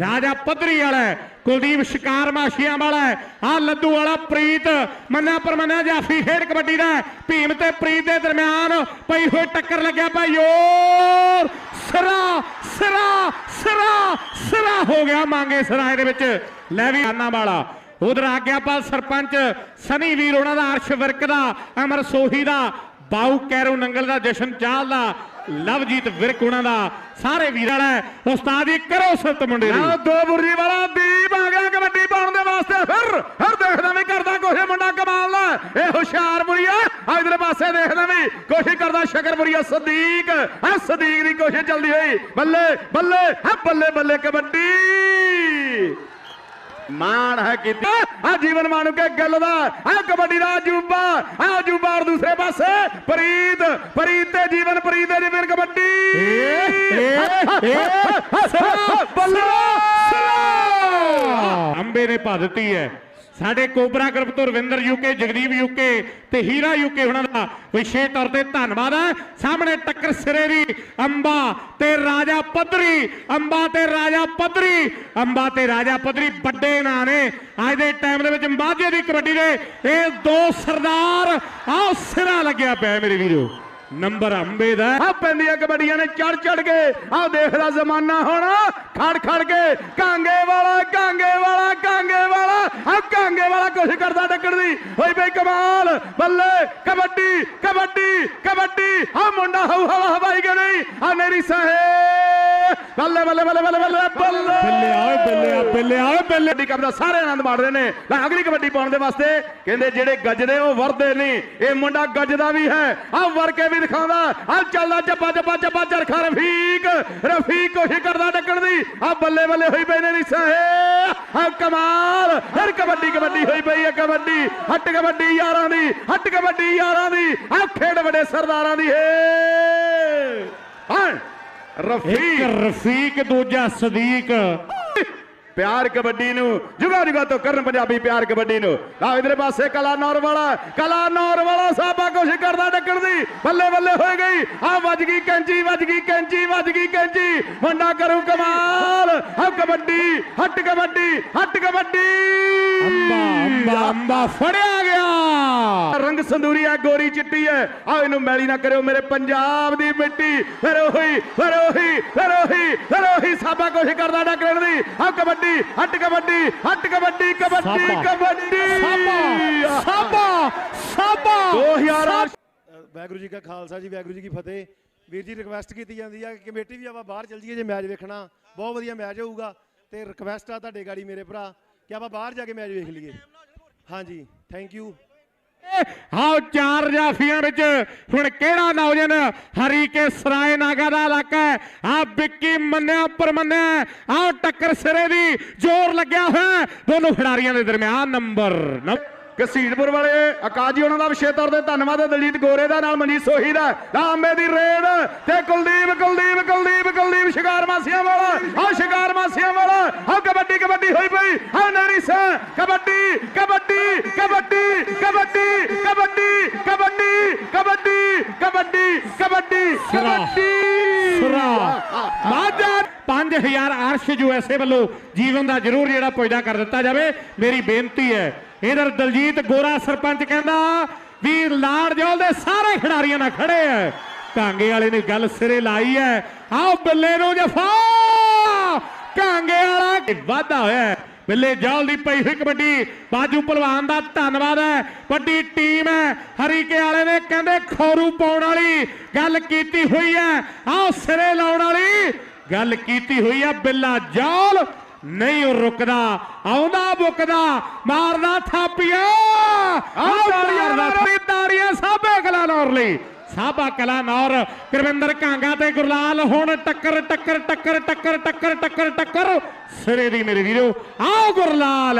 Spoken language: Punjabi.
ਰਾਜਾ ਪੱਧਰੀ ਵਾਲਾ ਕੁਲਦੀਪ ਸ਼ਿਕਾਰ ਮਾਸ਼ੀਆਂ ਵਾਲਾ ਹੈ, ਲੱਦੂ ਵਾਲਾ ਪ੍ਰੀਤ ਮੰਨਿਆ ਪਰਮੰਨਿਆ ਜਾਫੀ ਖੇਡ ਕਬੱਡੀ ਦਾ ਭੀਮ ਤੇ ਪ੍ਰੀਤ ਦੇ ਦਰਮਿਆਨ ਪਈ ਹੋਈ ਟੱਕਰ ਲੱਗਿਆ ਭਾਈ ਯੋਰ ਸਿਰਾ ਸਿਰਾ ਸਿਰਾ ਸਿਰਾ ਹੋ ਗਿਆ ਮੰਗੇ ਸਰਾਏ ਦੇ ਵਿੱਚ। ਲੈ ਵੀ ਆਨਾ ਵਾਲਾ। ਉਧਰ ਆ ਗਿਆ ਪਾ ਸਰਪੰਚ ਸਨੀ ਵੀਰ ਉਹਨਾਂ ਦਾ ਅਰਸ਼ ਵਿਰਕ ਦਾ ਅਮਰ ਸੋਹੀ ਦਾ ਬਾਉ ਕੈਰੋ ਨੰਗਲ ਦਾ ਜਸ਼ਨ ਚਾਲ ਦਾ। ਲਵਜੀਤ ਵਿਰਕ ਉਹਨਾਂ ਦਾ ਸਾਰੇ ਵੀਰਾਂ ਦਾ ਉਸਤਾਦ ਜੀ, ਕਰੋ ਸਤ ਮੁੰਡੇ ਦੀ। ਦੋ ਬੁਰਜੀ ਵਾਲਾ ਦੀਪ ਆ ਗਿਆ ਕਬੱਡੀ ਪਾਉਣ ਦੇ ਵਾਸਤੇ। ਫਿਰ ਫਿਰ ਦੇਖਦਾ ਵੀ ਕਰਦਾ ਕੋਸ਼ਿਸ਼ ਮੁੰਡਾ ਕਮਾਲ ਦਾ। ਇਹ ਹੁਸ਼ਿਆਰਪੁਰੀਆ ਇਧਰ ਪਾਸੇ ਦੇਖਦਾ ਵੀ ਕੋਸ਼ਿਸ਼ ਕਰਦਾ ਸ਼ਕਰਪੁਰੀਆ ਸਦੀਕ ਆ। ਸਦੀਕ ਦੀ ਕੋਸ਼ਿਸ਼ ਚੱਲਦੀ ਹੋਈ। ਬੱਲੇ ਬੱਲੇ ਆ ਬੱਲੇ ਬੱਲੇ ਕਬੱਡੀ। ਮਾਣ ਹੈ ਕੀਤੀ। ਆ ਜੀਵਨ ਮਾਨੂ ਕੇ ਗੱਲ ਦਾ ਆ ਕਬੱਡੀ ਦਾ ਅਜੂਬਾ ਆ ਔਰ ਦੂਸਰੇ ਪਾਸੇ। ਪ੍ਰੀਤ ਪ੍ਰੀਤ ਤੇ ਜੀਵਨ ਪ੍ਰੀਤ ਦੇ ਜੀਵਨ ਕਬੱਡੀ। ਬੱਲੇ ਅੰਬੇ ਨੇ ਪਾ ਦਿੱਤੀ ਹੈ। ਸਾਡੇ ਕੋਬਰਾ ਗਰੁੱਪ ਤੋਂ ਰਵਿੰਦਰ ਯੂਕੇ ਜਗਦੀਪ ਯੂਕੇ ਤੇ ਹੀਰਾ ਯੂਕੇ ਉਹਨਾਂ ਦਾ ਵਿਸ਼ੇਸ਼ ਤੌਰ ਤੇ ਧੰਨਵਾਦ ਹੈ। ਸਾਹਮਣੇ ਟੱਕਰ ਸਿਰੇ ਦੀ, ਅੰਬਾ ਤੇ ਰਾਜਾ ਪੱਧਰੀ, ਅੰਬਾ ਤੇ ਰਾਜਾ ਪੱਧਰੀ, ਅੰਬਾ ਤੇ ਰਾਜਾ ਪੱਧਰੀ ਵੱਡੇ ਨਾਂ ਨੇ। ਅੱਜ ਦੇ ਟਾਈਮ ਦੇ ਵਿੱਚ ਮਾਝੇ ਦੀ ਕਬੱਡੀ ਦੇ ਇਹ ਦੋ ਸਰਦਾਰ, ਆਹ ਸਿਰਾ ਲੱਗਿਆ ਪਿਆ ਮੇਰੇ ਵੀਰੋ। ਨੰਬਰ ਅੰਬੇ ਦਾ ਆ ਪੈਂਦੀਆਂ ਕਬੱਡੀਆਂ ਨੇ ਚੜ ਚੜ ਕੇ ਆ ਦੇਖਦਾ ਜ਼ਮਾਨਾ ਹੁਣ। ਖੜ ਖੜ ਕੇ ਕਾਂਗੇ ਵਾਲਾ ਕਾਂਗੇ ਵਾਲਾ ਕਾਂਗੇ ਵਾਲਾ। ਆ ਕਾਂਗੇ ਵਾਲਾ ਕੁਛ ਕਰਦਾ ਟੱਕਰ ਦੀ। ਹੋਈ ਬਈ ਕਮਾਲ ਬੱਲੇ ਕਬੱਡੀ ਕਬੱਡੀ ਕਬੱਡੀ। ਆ ਮੁੰਡਾ ਹਉ ਹਵਾ ਹਵਾਈ ਨਹੀਂ? ਆ ਮੇਰੀ ਸਾਹੇ। ਬੱਲੇ ਬੱਲੇ ਬੱਲੇ ਬੱਲੇ ਬੱਲੇ ਬੱਲੇ। ਬੱਲੇ ਬੱਲੇ ਆਏ ਬੱਲੇ। ਕਬੱਡੀ ਕੱਪ ਦਾ ਸਾਰੇ ਆਨੰਦ ਮਾਣ ਰਹੇ ਨੇ। ਲੈ ਅਗਲੀ ਕਬੱਡੀ ਪਾਉਣ ਦੇ ਵਾਸਤੇ ਕਹਿੰਦੇ ਜਿਹੜੇ ਗੱਜਦੇ ਉਹ ਵਰਦੇ ਨਹੀਂ ਇਹ ਮੁੰਡਾ ਗੱਜਦਾ ਵੀ ਹੈ। ਆ ਵਰ ਕੇ ਵੀ ਦਿਖਾਉਂਦਾ। ਆ ਚੱਲਦਾ ਚੱਪਾ ਚੱਪਾ ਚੱਪਾ ਚਰਖਾ ਰਫੀਕ। ਰਫੀਕ ਕੋਸ਼ਿਸ਼ ਕਰਦਾ ਡੱਕਣ ਦੀ। ਆ ਬੱਲੇ ਬੱਲੇ ਹੋਈ ਪਈ ਨੇ ਨਿਸਾ ਆ ਕਮਾਲ। ਫਿਰ ਕਬੱਡੀ ਕਬੱਡੀ ਹੋਈ ਪਈ ਹੈ ਕਬੱਡੀ। ਹੱਟ ਕਬੱਡੀ ਯਾਰਾਂ ਦੀ ਹੱਟ ਕਬੱਡੀ ਯਾਰਾਂ ਦੀ। ਆ ਖੇਡ ਵੱਡੇ ਸਰਦਾਰਾਂ ਦੀ। ਏ ਹਾਂ। ਰਫੀਕ। ਰਫੀਕ ਦੂਜਾ ਸਦੀਕ। ਪਿਆਰ ਕਬੱਡੀ ਨੂੰ ਜੁਗਾ ਜੁਗਾ ਤੋਂ ਕਰਨ ਪੰਜਾਬੀ ਪਿਆਰ ਕਬੱਡੀ ਨੂੰ। ਆ ਇਧਰੇ ਪਾਸੇ ਕਲਾ ਨੌਰ ਵਾਲਾ, ਕਲਾ ਨੌਰ ਵਾਲਾ ਸਾਬਾ ਕੋਸ਼ਿਸ਼ ਕਰਦਾ ਡੱਕਣ ਦੀ। ਬੱਲੇ ਬੱਲੇ ਹੋਏ ਗਈ। ਆ ਵੱਜ ਗਈ ਕੈਂਚੀ, ਵੱਜ ਗਈ ਕੈਂਚੀ, ਵੱਜ ਗਈ ਕੈਂਚੀ। ਮੁੰਡਾ ਕਰੂ ਕਮਾਲ। ਆ ਕਬੱਡੀ, ਹੱਟ ਕਬੱਡੀ ਹੱਟ ਕਬੱਡੀ। ਅੰਬਾ ਅੰਬਾ ਅੰਬਾ, ਫੜਿਆ ਗਿਆ। ਰੰਗ ਸੰਦੂਰੀ ਆ ਗੋਰੀ ਚਿੱਟੀ ਹੈ ਆ ਇਹਨੂੰ ਮੈਲੀ ਨਾ ਕਰਿਓ ਮੇਰੇ ਪੰਜਾਬ ਦੀ ਮਿੱਟੀ। ਫਿਰ ਉਹੀ ਫਿਰ ਉਹੀ ਫਿਰ ਉਹੀ ਫਿਰ ਉਹੀ ਸਾਬਾ ਕੋਸ਼ਿਸ਼ ਕਰਦਾ ਡੱਕਣ ਦੀ। ਆ ਕਬੱਡੀ ਹੱਟ ਕਬੱਡੀ ਹੱਟ ਕਬੱਡੀ ਕਬੱਡੀ। ਕਬੱਡੀ। ਸਾਬਾ ਸਾਬਾ ਸਾਬਾ। 2008 ਅ, ਵਾਹਿਗੁਰੂ ਜੀ ਕਾ ਖਾਲਸਾ ਜੀ ਵਾਹਿਗੁਰੂ ਜੀ ਕੀ ਫਤਿਹ। ਵੀਰ ਜੀ ਰਿਕਵੈਸਟ ਕੀਤੀ ਜਾਂਦੀ ਆ ਕਿ ਕਮੇਟੀ ਵੀ ਆਪਾਂ ਬਾਹਰ ਚੱਲ ਜੀਏ ਜੇ ਮੈਚ ਵੇਖਣਾ। ਬਹੁਤ ਵਧੀਆ ਮੈਚ ਹੋਊਗਾ। ਤੇ ਰਿਕਵੈਸਟ ਆ ਤੁਹਾਡੇ ਗਾੜੀ ਮੇਰੇ ਭਰਾ ਕਿ ਆਪਾਂ ਬਾਹਰ ਜਾ ਕੇ ਮੈਚ ਵੇਖ ਲਈਏ। ਹਾਂਜੀ ਥੈਂਕ ਯੂ ਆਓ ਚਾਰ ਜਾਫੀਆਂ ਵਿੱਚ ਹੁਣ ਕਿਹੜਾ ਨੌਜਵਾਨ ਹਰੀਕੇ ਸਰਾਏ ਨਾਗਾ ਦਾ ਇਲਾਕਾ ਆ ਵਿੱਕੀ ਮੰਨਿਆ, ਉੱਪਰ ਮੰਨਿਆ ਆਓ ਟੱਕਰ ਸਿਰੇ ਦੀ ਜ਼ੋਰ ਲੱਗਿਆ ਹੋਇਆ ਦੋਨੋਂ ਖਿਡਾਰੀਆਂ ਦੇ ਦਰਮਿਆਨ ਨੰਬਰ ਕਸੀੜਪੁਰ ਵਾਲੇ ਅਕਾਜੀ ਉਹਨਾਂ ਦਾ ਵਿਸ਼ੇਸ਼ ਤੌਰ ਤੇ ਧੰਨਵਾਦ ਹੈ। ਦਲਜੀਤ ਗੋਰੇ ਦਾ, ਨਾਲ ਮਨੀਸ਼ ਸੋਹੀ ਦਾ ਲਾਂਬੇ ਦੀ ਰੇਡ ਤੇ ਕੁਲਦੀਪ ਕੁਲਦੀਪ ਕੁਲਦੀਪ ਕੁਲਦੀਪ, ਸ਼ਿਕਾਰ ਮਾਸੀਆਂ ਵਾਲਾ ਆ ਸ਼ਿਕਾਰ ਮਾਸੀਆਂ ਵਾਲਾ ਆ ਕਬੱਡੀ ਕਬੱਡੀ ਹੋਈ ਪਈ ਆ ਨਰੀ ਕਬੱਡੀ ਕਬੱਡੀ ਕਬੱਡੀ ਕਬੱਡੀ ਕਬੱਡੀ ਕਬੱਡੀ ਕਬੱਡੀ ਕਬੱਡੀ! ਮਾਝਾ 5000 ਅਰਸ਼ ਯੂਐਸਏ ਵੱਲੋਂ ਜੀਵਨ ਦਾ ਜ਼ਰੂਰ ਜਿਹੜਾ ਪੁੱਜਦਾ ਕਰ ਦਿੱਤਾ ਜਾਵੇ। ਮੇਰੀ ਬੇਨਤੀ ਹੈ ਇਧਰ ਦਲਜੀਤ ਗੋਰਾ ਸਰਪੰਚ ਕਹਿੰਦਾ ਵੀ ਲਾੜ ਜੋਲ ਦੇ ਸਾਰੇ ਖਿਡਾਰੀਆਂ ਨਾਲ ਖੜੇ ਐ ਕਾਂਗੇ ਵਾਲੇ ਨੇ ਗੱਲ ਸਿਰੇ ਲਾਈ ਐ ਆਓ ਬੱਲੇ ਨੂੰ ਜਫਾ! ਕਾਂਗੇ ਵਾਲਾ ਵਾਧਾ ਹੋਇਆ। ਹੈ। ਬੱਲੇ ਜੌਲ ਦੀ ਪਈ ਹੋਈ ਕਬੱਡੀ। ਬਾਜੂ ਪਹਿਲਵਾਨ ਦਾ ਧੰਨਵਾਦ ਹੈ। ਵੱਡੀ ਟੀਮ ਹੈ। ਹਰੀਕੇ ਵਾਲੇ ਨੇ ਕਹਿੰਦੇ ਖੌਰੂ ਪਾਉਣ ਵਾਲੀ ਗੱਲ ਕੀਤੀ ਹੋਈ ਹੈ। ਆਓ ਸਿਰੇ ਲਾਉਣ ਵਾਲੀ ਗੱਲ ਕੀਤੀ ਹੋਈ ਹੈ। ਬਿੱਲਾ ਜੌਲ ਨਹੀਂ ਉਹ ਰੁਕਦਾ ਆਉਂਦਾ ਬੁੱਕਦਾ ਮਾਰਦਾ ਥਾਪੀਆਂ। ਤਾੜੀਆਂ ਮਾਰਦੀ ਤਾੜੀਆਂ ਸਾਬੇ ਨੌਰ ਲਈ। ਸਾਬਾ ਕਲਾ ਨੌਰ, ਗੁਰਵਿੰਦਰ ਕਾਂਗਾ ਤੇ ਗੁਰਲਾਲ, ਹੁਣ ਟੱਕਰ ਟੱਕਰ ਟੱਕਰ ਟੱਕਰ ਟੱਕਰ ਟੱਕਰ ਟੱਕਰ। ਸਿਰੇ ਦੀ ਮੇਰੇ ਵੀਰੋ, ਆਓ ਗੁਰਲਾਲ